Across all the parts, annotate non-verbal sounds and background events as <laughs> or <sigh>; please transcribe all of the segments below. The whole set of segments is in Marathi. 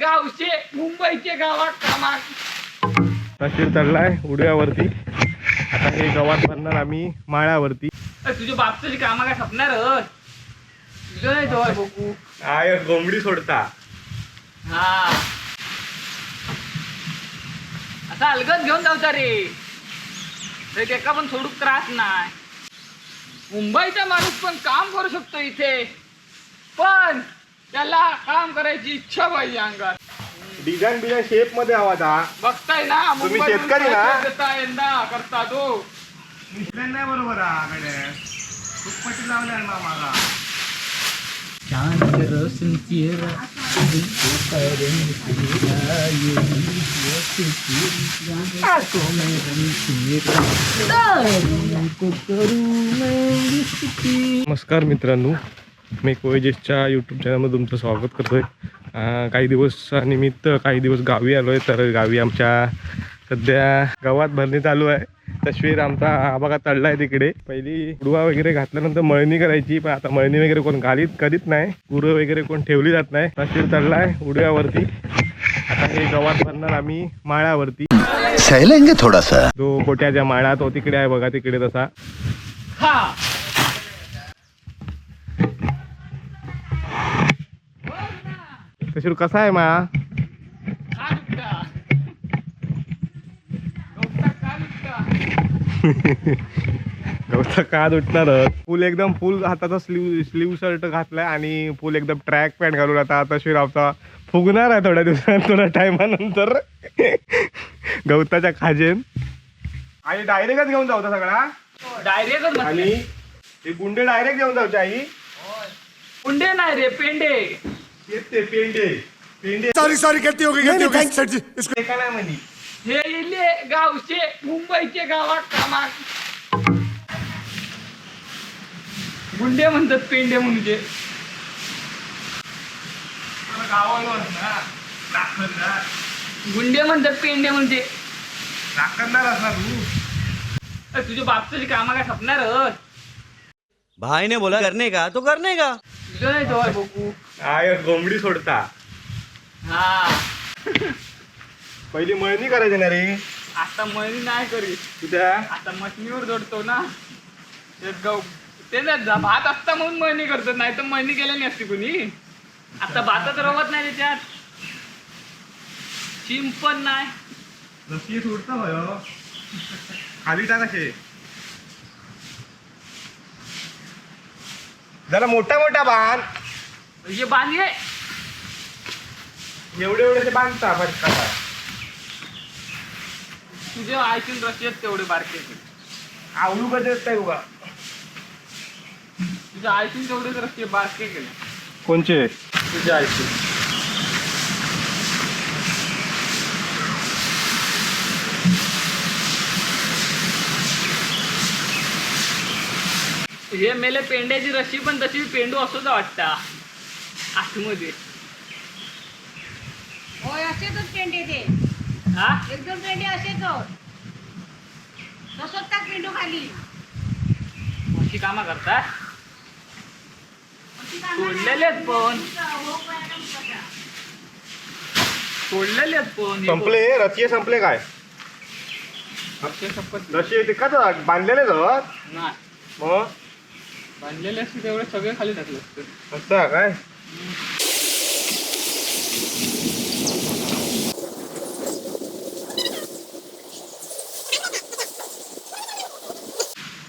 गावचे मुंबईचे गावात कामात. तशीर चढलाय उडव्यावरती. आता हे गवात भरणार आम्ही माळ्यावरती. तुझ्या बापचं कामा काय सपणार? तुझं नाही बघू. आय गोंबडी सोडता. हा. असा अलगद घेऊन जाऊचा रे त्याका पण सोडूक त्रास नाही. मुंबईचा माणूस पण काम करू शकतो इथे. पण त्याला काम करायची इच्छा पाहिजे अंगात. डिझाईन बिझाईन शेपमध्ये हवा था बघताय ना तुम्ही मुंबईतून शेतकरी ना? पैसे देता यंदा करता तो. डिझाईन नाही बरोबर दुप्पटी लावल्या मागा चांद रोशन चेहरा तुझको करने तेरा ये आंखों में रंग तेरा को करूं मैं इसकी नमस्कार मित्रांनो. मी कोयजेसच्या यूट्यूब चॅनलमध्ये तुमचं स्वागत करतोय. अं, काही दिवस निमित्त काही दिवस गावी आलो आहे तर गावी आमच्या सध्या गावात भरणी चालू आहे. तस्वीर आमचा हा बघा तळला आहे तिकडे. पहिली उडवा वगैरे घातल्यानंतर मळणी करायची पण आता मळणी वगैरे कोण घालीत करीत नाही. गुरं वगैरे कोण ठेवली जात नाही. तस्वीर तळला आहे उडव्यावरती. आता हे गवात भरणार आम्ही माळ्यावरती. सहलेंगे थोड़ा सा जो गोट्याच्या माळा तो तिकडे आहे बघा तिकडे तसा. तशी कसा आहे का दुखता गवता काद उठणारच फुल एकदम फुल हाताचा स्लीव स्लीव शर्ट घातलाय आणि फुल एकदम ट्रॅक पॅन्ट घालून आता आता शिरावचा फुगणार आहे थोड्या दिवसात थोड्या टायमानंतर. गवताच्या खाजेन. आणि डायरेक्टच घेऊन जाऊ सगळा. डायरेक्टच आणि हे गुंडे डायरेक्ट घेऊन जाऊचे आई? पुंडे नाही रे पेंडे. पेंडे? पेंडे सॉरी सॉरी गलती हो गई गलती हो गई? सर जी ते का नाही म्हणी हे इले गावचे मुंबईचे गावात कामात. गुंडे म्हणतात पेंडे म्हणजे. गावाला ना गुंडे म्हणतात पेंडे म्हणजे. दाखवणार असणार तू. अरे तुझ्या बापचं कामा काय सपणार? भाई ने बोला करने का? तो करने का? बघू. आय गोंबडी सोडता. हा. पहिली मळणी करायची ना रे. आता मळणी नाही करीत. तुझ्या आता मशनीवर जोडतो ना. ते गहू. ते ना जा- भात असता म्हणून मळणी करतात नाही तर मळणी केलेली असती कुणी. आता भातच रवत नाही त्याच्यात. चिंपण नाही. रस्सी सोडता होय खाली टाकाशे जरा मोठा मोठा बांध. म्हणजे बांधले एवढे एवढे ते बांधता फटका तुझे ऐकून रशी आहेत तेवढे बारके. आवलू कधी असताय उगा? तुझे ऐकून तेवढेच रस्ते बारके केले. कोणचे? तुझे ऐकून. हे मेले पेंड्याची रशी पण तशी पेंडू असोच वाटता आतमध्ये होय असेच पेंडे ते हा एक दोन पेंडे असेच तसंच टाक पेंडू खाली अशी कामा करतात अशी कामं नाही. सोडलेले आहेत पण हो, मॅडम, बघा. सोडलेले आहेत पण हे संपले रस्सी संपले काय रस्सी ते का बांधलेले जात नाही मग बांधलेले असते तेवढे सगळे खाली टाकले असते असं काय?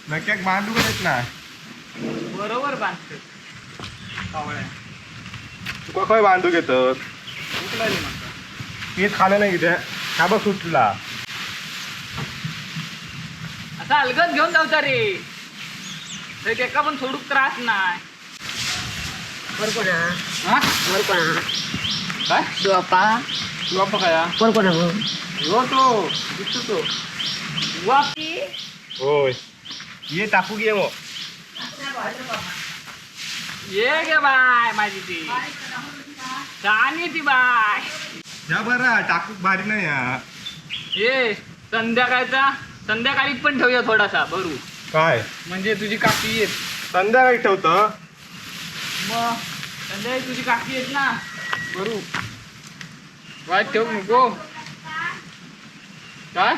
नक्की बांधू का देत ना बरोबर बांधते. कावळ्या. तुका खंय बांधू घेतात उकलाली म्हणतात पीठ खाले नाही किती बघ सुटला असा अलगद घेऊन जाऊचा रे रे त्याका पण सोडूक त्रास नाही. हा? काय? हो तो दिसतो तो. वापी. होय. ये टाकू घे मग ये गे बाय माझी ती. छान ती बाय. या बरा टाकू भारी नाही या ये संध्याकाळचा संध्याकाळी पण ठेवूया थोडासा भरू. काय? म्हणजे तुझी काकी येत. संध्याकाळी ठेवतं. मग? संध्याकाळी तुझी काकी येत ना. भरू काय ठेवू नको काय?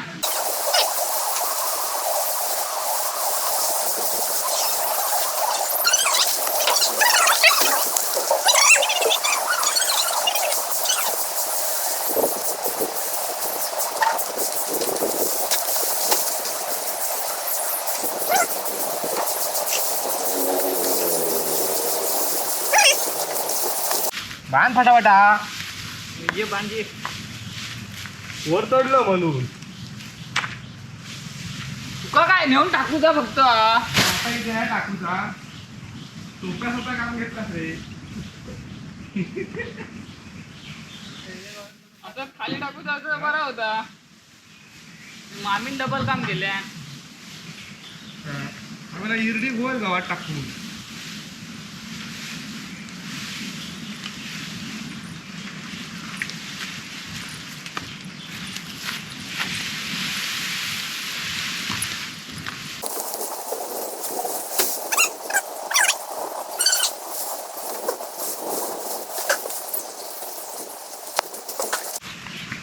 बांध फटाफटा. ये बांधी वर चढलं म्हणून. तुका काय नेऊन टाकू का फक्त? आता इथे आहे टाकूचा सोप्या सोप्या काम घेतलास रे? आता खाली टाकू तर बरा होता. मामीन डबल काम केल्या. आम्हाला इरडी गोल गावात टाकून.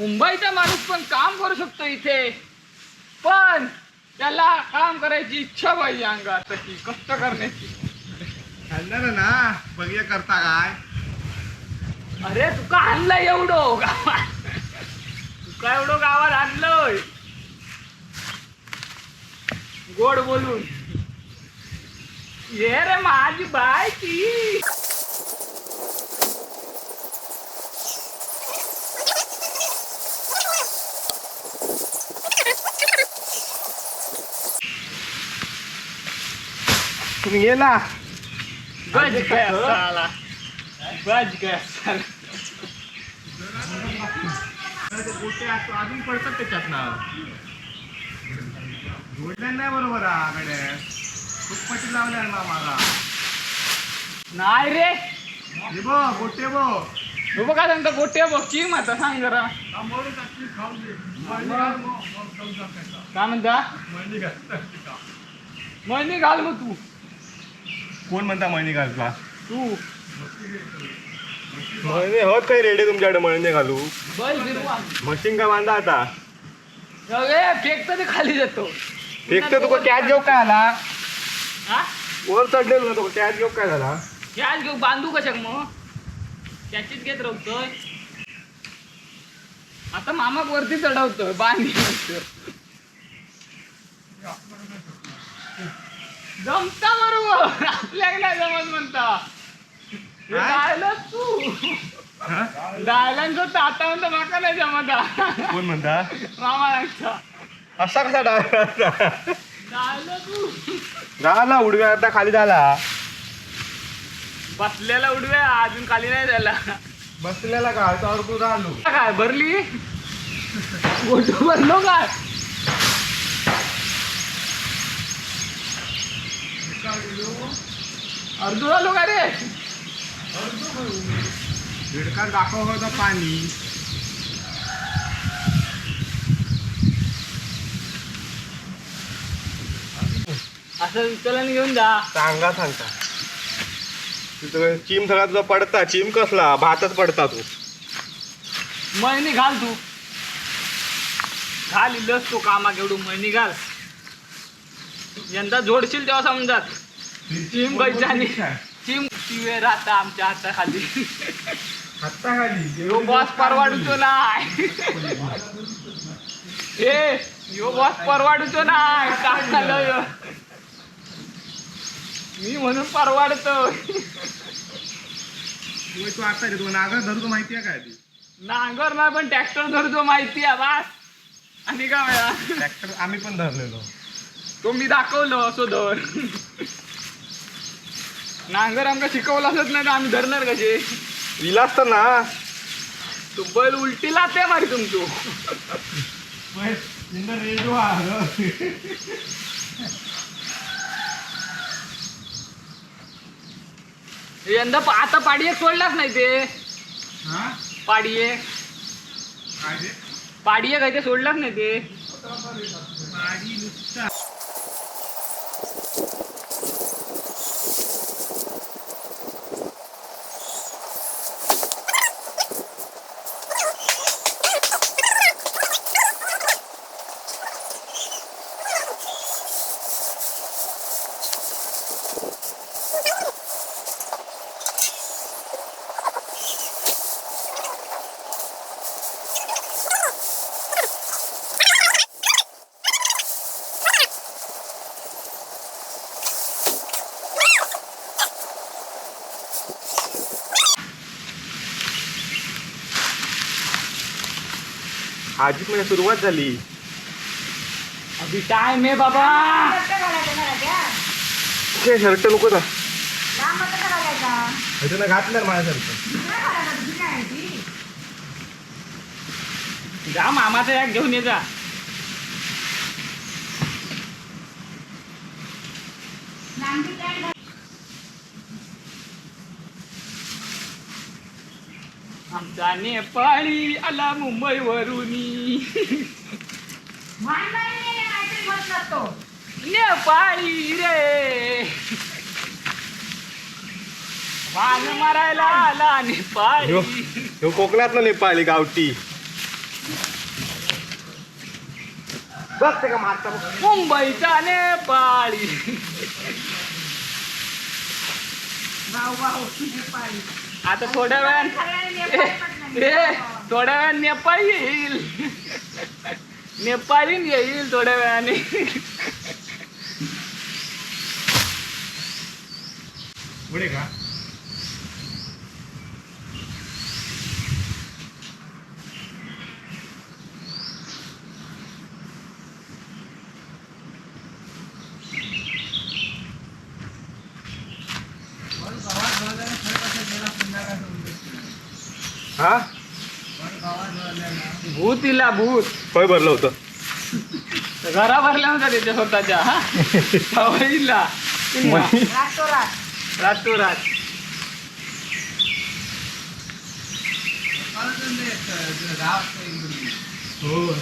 मुंबईचा माणूस पण काम करू शकतो इथे. पण त्याला काम करायची इच्छा पाहिजे अंगात तशी कष्ट करण्याची. ना बघूया करता काय. अरे तुका आणलंय एवढं गावात. तुका एवढं गावात आणलंय. गोड बोलून. ये रे माझी बाय ती तुम्ही गेला बज गया साला बज गया साला गोटे अजून पडतात त्याच्यात ना जोडल्या नाही बरोबर आकडे फुटपटी लावल्या ना मला नाही रे. हे बघ गोटे बघ तू बघा सांगता गोट्या बघ चिम आता सांग जरा. काय म्हणता? मळणी घाल मग तू. कोण म्हणता मळणी घालता? तू. मळणे होत काही रेडे तुमच्याकडे मळणे घालू. मशीन का बांधा आता? फेकतं ते खाली जातो. एक तर तुका कॅच घेऊ काय आला हा वर चढलेलो ना तुका कॅच घेऊ काय झाला? गॅस घेऊ बांधू कशाक मग? त्याचीच घेत राहतोय आता मामाक वरती चढवतोय बांधी जमता बरोबर आपल्याला नाही जमत म्हणता. काय? डायलॉग तू. डायलॉग जो ताता म्हणतो माका नाही जमता. कोण म्हणता? मामा लागता असा कसा डायला डायलॉग तू. झाला उडव्या आता खाली झाला बसलेला उडव्या अजून खाली नाही झाला. बसलेला का? त्यावर तू राहिलो काय भरली? <laughs> गोटो भरलो काय? अर्धू झालो का रे? भिडका दाखव होतं पाणी. असं विचलन घेऊन जा. सांगा सांगता तिथं चिम सगळा तुझा पडता. चिम कसला? भातच पडता तू. मळणी घाल तू. घाल इलस तो कामा एवढं मळणी घाल. यंदा जोडशील तेव्हा समजात चिम गैजानी चिम शिवे राहता आमच्या हाताखाली. हाता खाली यो बॉस परवाडूचो नाय ए यो बॉस परवाडूचो नाय टाकलं यो. मी म्हणून परवाडतो. तू आता रे तू नागर धरू माहिती आहे काय ती नांगर नाही पण ट्रॅक्टर धरतो माहिती आहे बास. आणि काय ट्रॅक्टर आम्ही पण धरलेलो. तो मी दाखवलो असो धर नांगर आमका शिकवला असत नाही तर आम्ही धरणार कसे? इलाच तर ना. तू बैल उलटी लाते मारी तुमचू. यंदा पा- आता पाडी एक सोडलाच नाही ते. पाडी एक. पाडी? एक आहे ते सोडलाच नाही ते. आजीच म्हणजे सुरुवात झाली अभी टाइम आहे बाबा. ते शर्ट नको ना घातलं माझ्या शर्ट? जा मामाचा एक घेऊन ये जा लांबी पॅन्ट घाल. आमचा नेपाळी आला मुंबई वरुनी. नेपाळी रे वान मारायला आला नेपाळी ह्यो कोकणात ना नेपाळी गावठी. मुंबईचा नेपाळी वाव, वाव, नेपाळी. आता थोड्या. ए, थोड्या वेळान नेपाळी येईल नेपाळीन येईल थोड्या वेळाने पुढे का हा? भूत इला भूत. होय भरलं होतं. घरा भरल्या होत्या त्याच्या स्वतःच्या हा? सवयीला. रातोरात. हो.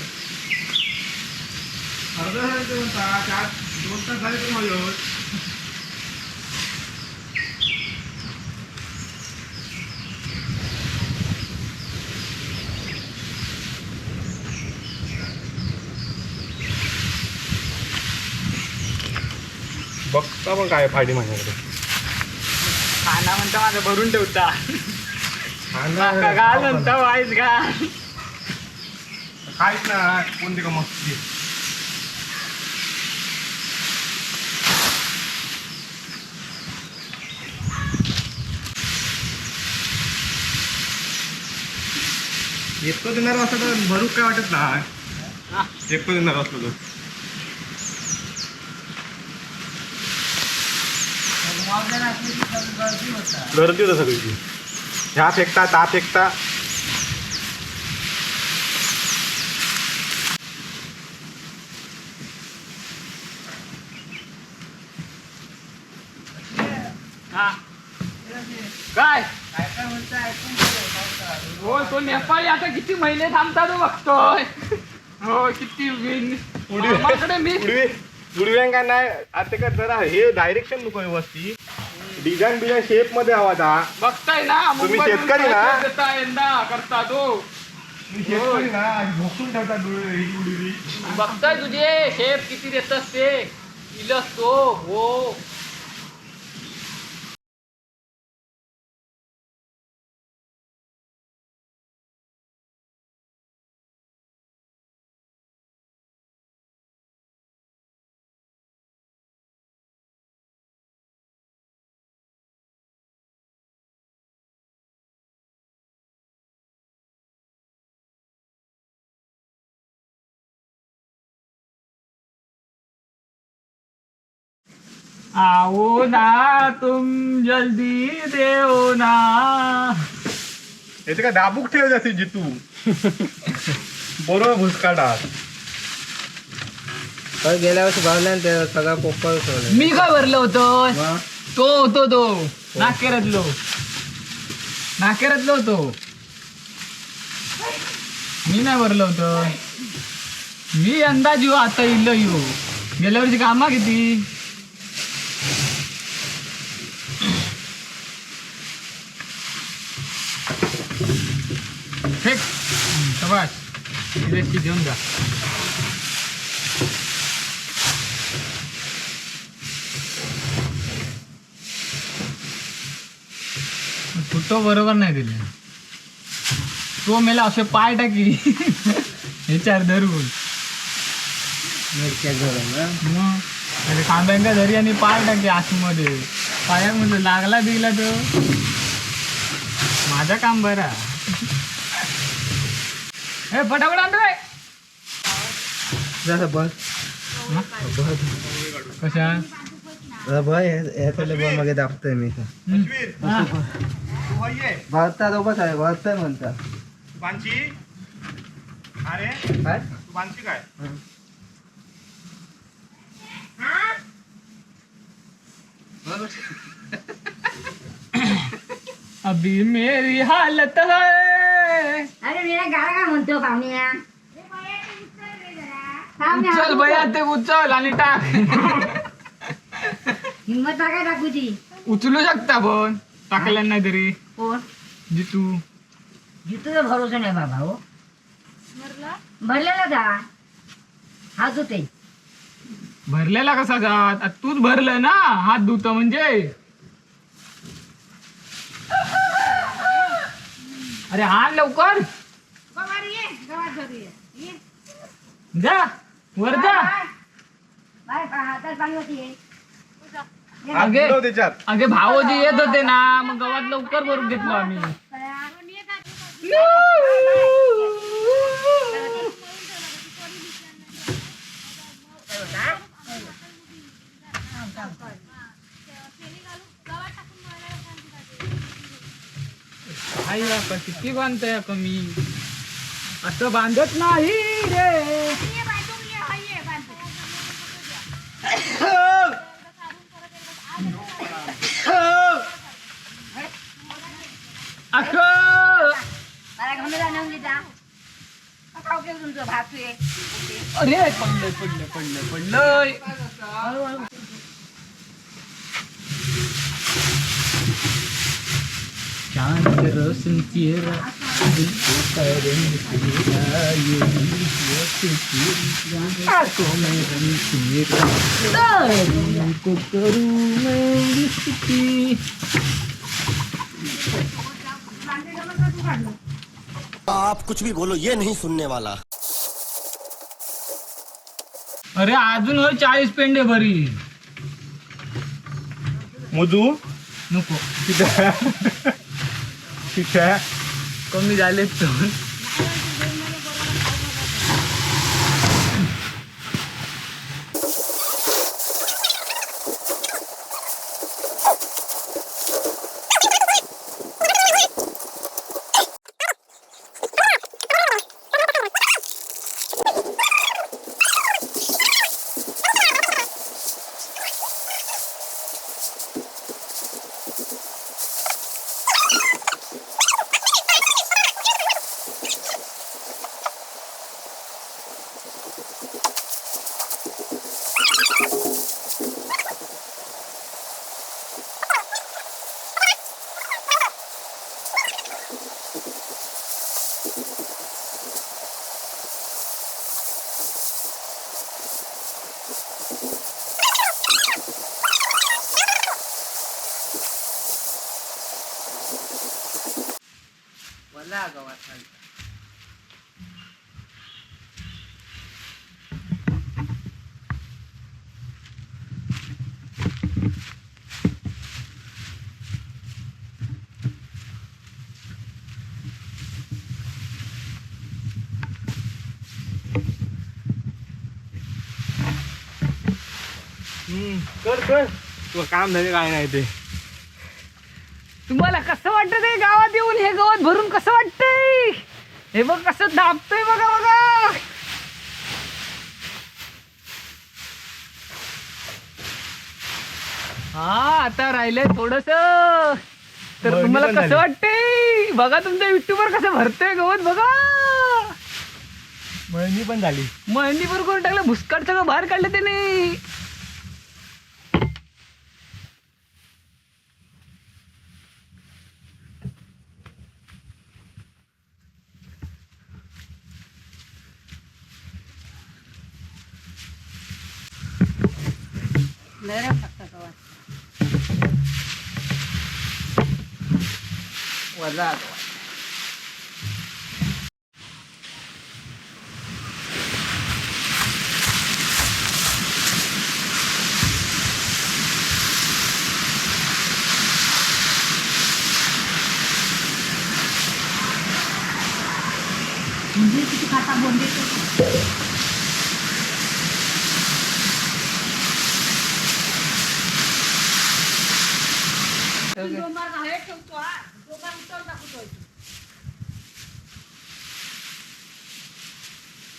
बघता पण काय फायदे माझ्याकडे खाना म्हणता माझं भरून ठेवता. खाना- घाल म्हणता वाईस घाल. काहीच ना कोणते का मस्ती एकटं देणार असलं तर भरूक काय वाटत हा. एकटं देणार असलं तर. गर्दी होतं सगळी ह्या फेकता ता फेकता. हा काय? हो तो नेपाळी आता किती महिने थांबता तो बघतोय. हो किती विन मामाकडे मी नाही आता काय जरा हे डायरेक्शन नको व्यवस्थित डिझाईन बिझाईन शेपमध्ये हवा दा बघताय ना तुम्ही शेतकरी ना? पैसे देता यंदा करता तो. शेतकरी ना भोसून ठेवतात डोळे ही उडवी बघताय तुझे शेप किती देतस ते. इलस तो हो. आओ ना तुम जल्दी देओ ना। याचे काय दाबूक ठेव जाते जितू? बरोबर भुसकाडात गेल्या वर्षी भरल्या ते सगळा पोपळ मी काय भरलं होतं? तो होतो तो. नाकेरातलो. नाकेरातलो होतो. मी नाही भरलं होतं. मी अंदाज येऊ आता इल्लो येऊ. गेल्या वर्षी कामा किती? शबाश रेस्टी घेऊन जा फोटो बरोबर नाही दिले. तो मेला असे पाय टाकी. ह्याच्यावर धरून. मिरच्या मग धरी आणि पाय टाकी आतमध्ये. पायामध्ये लागला बिगला तो. माझा काम बरा हे फटाफट आणतोय जसं बस. कशा? मागे दाबतोय मी हा. भारतात उभाच आहे भारत म्हणता. बांची. अरे काय? तू बांची काय? अभी मेरी हालत है। अरे मी गाणं काय म्हणतो पाहुण्या? उचल भैया ते उचल आणि टाक. हिंमत काय टाकू ती उचलू शकता पण. टाकल्या नाही तरी. कोण? जितू. जिथं भरोसा नाही बाबा हो. भरलेला जा. हा तू ते भरलेला कसा जात? आता तूच भरलं ना? हात धुत म्हणजे. अरे हा लवकर. जा वर जा. बाय हातात पाणी होती अगे बुडव त्याच्यात. अगे भावोजी येत होते ना मग गावात लवकर भरून घेतलो आम्ही. आई बापा किती बांधतोय कमी. असं बांधत नाही रे. अख आहे. अरे पडलंय पडलंय पडलंय. पडलंय चाँद रोशन चेहरा दिलको का ये दिल से तेरी आँखों में रंग तेरा दिल को करूँ मैं इसकी आप कुछ भी बोलो ये नहीं सुनने वाला। अरे अजून होय चाळीस पेंडे भरी। मोजू नको। ठीक आहे कमी झाले तर वल्ला गावात कर कर. तुला काम झाले काय नाही ते. तुम्हाला कसं वाटतं ते गावात येऊन हे गवत भरून कसं वाटतंय? हे बघ कसं दाबतोय बघा बघा. हा आता राहिलंय थोडस. तर तुम्हाला कसं. वाटतंय? बघा तुमच्या युट्यूबवर कसं भरतोय गवत बघा. मळणी पण झाली. मळणी बरोबर करून टाकलं भुसकाट सगळं बाहेर काढलं त्याने. वजा म्हणजे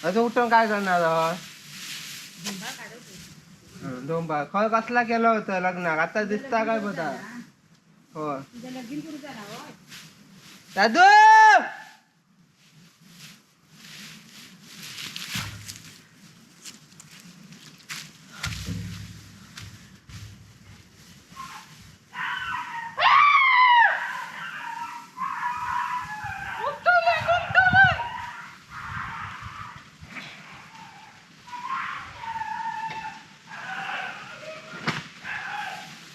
असं उठून काय करणार आहोत? डोंबा खय कसला केलं होतं लग्नाक आता दिसता काय बघा. हो दादू!